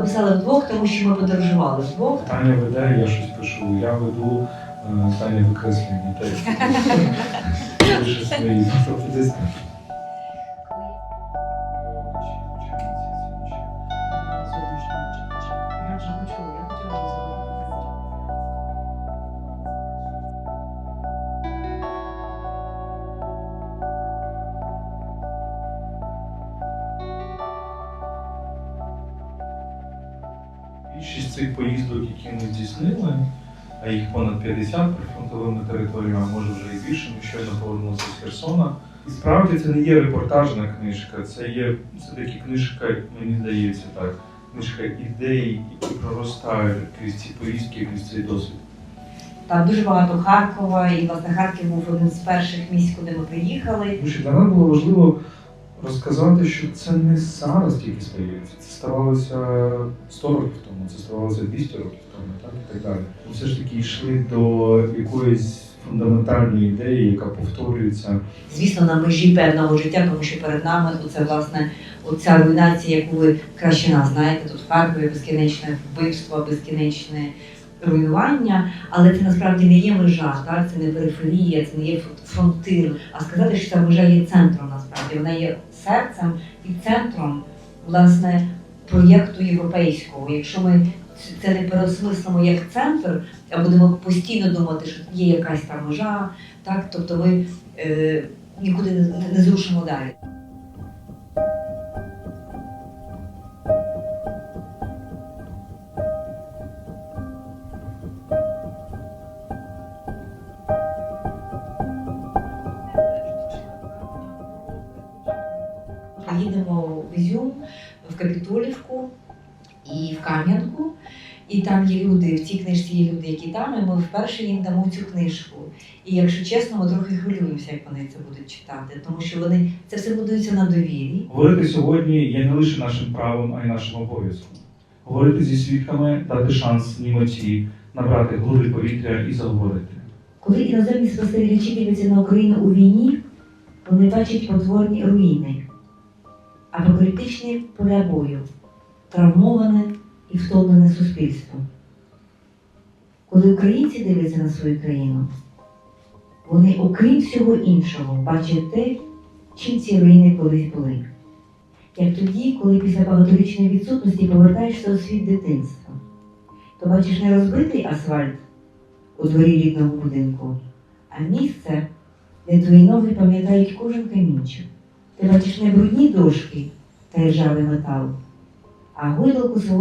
ми писали вдвох, тому що ми подорожували вдвох. Таня веде, я щось пишу, я веду, е, Таня викреслює тексти. Пише свої пропозиції. Я вже почула, я хотіла Більшість цих поїздок, які ми здійснили, а їх понад 50 прифронтовими територіями, може вже і більше, ми щойно повернулися з Херсона. І справді це не є репортажна книжка, це є все-таки книжка, мені здається так, книжка ідей, які проростають крізь ці поїздки, крізь цей досвід. Там дуже багато Харкова, і власне Харків був один з перших місць, куди ми приїхали. Тому що для нас було важливо розказати, що це не зараз тільки стається. Це ставалося 100 років тому, це ставалося 200 років тому, так і так далі. Ми все ж таки йшли до якоїсь фундаментальної ідеї, яка повторюється. Звісно, на межі певного життя, тому що перед нами оце власне оця руйнація, яку ви краще нас знаєте. Тут Харкові безкінечне вбивство, безкінечне руйнування, але це насправді не є межа, так? це не периферія, це не є фронтир. А сказати, що ця межа є центром насправді. Вона є серцем і центром власне проєкту європейського. Якщо ми це не переосмислимо як центр, а будемо постійно думати, що є якась там межа, так тобто ми е, нікуди не, не зрушимо далі. В Капітолівку і в Кам'янку. І там є люди, в цій книжці є люди, які там, і ми вперше їм дамо цю книжку. І якщо чесно, ми трохи хвилюємося, як вони це будуть читати, тому що вони це все будується на довірі. Говорити сьогодні є не лише нашим правом, а й нашим обов'язком. Говорити зі свідками, дати шанс німоті, набрати глуби повітря і заговорити. Коли іноземні спостерігачі дивляться на Україну у війні, вони бачать потворні руїни, апокаліптичні поля бою, травмоване і втомлене суспільство. Коли українці дивляться на свою країну, вони, окрім всього іншого, бачать те, чим ці руїни колись були. Як тоді, коли після багаторічної відсутності повертаєшся у світ дитинства, то бачиш не розбитий асфальт у дворі рідного будинку, а місце, де твої ноги пам'ятають кожен камінчик. Ти бачиш не брудні дошки та ржавий метал, а гойдалку свого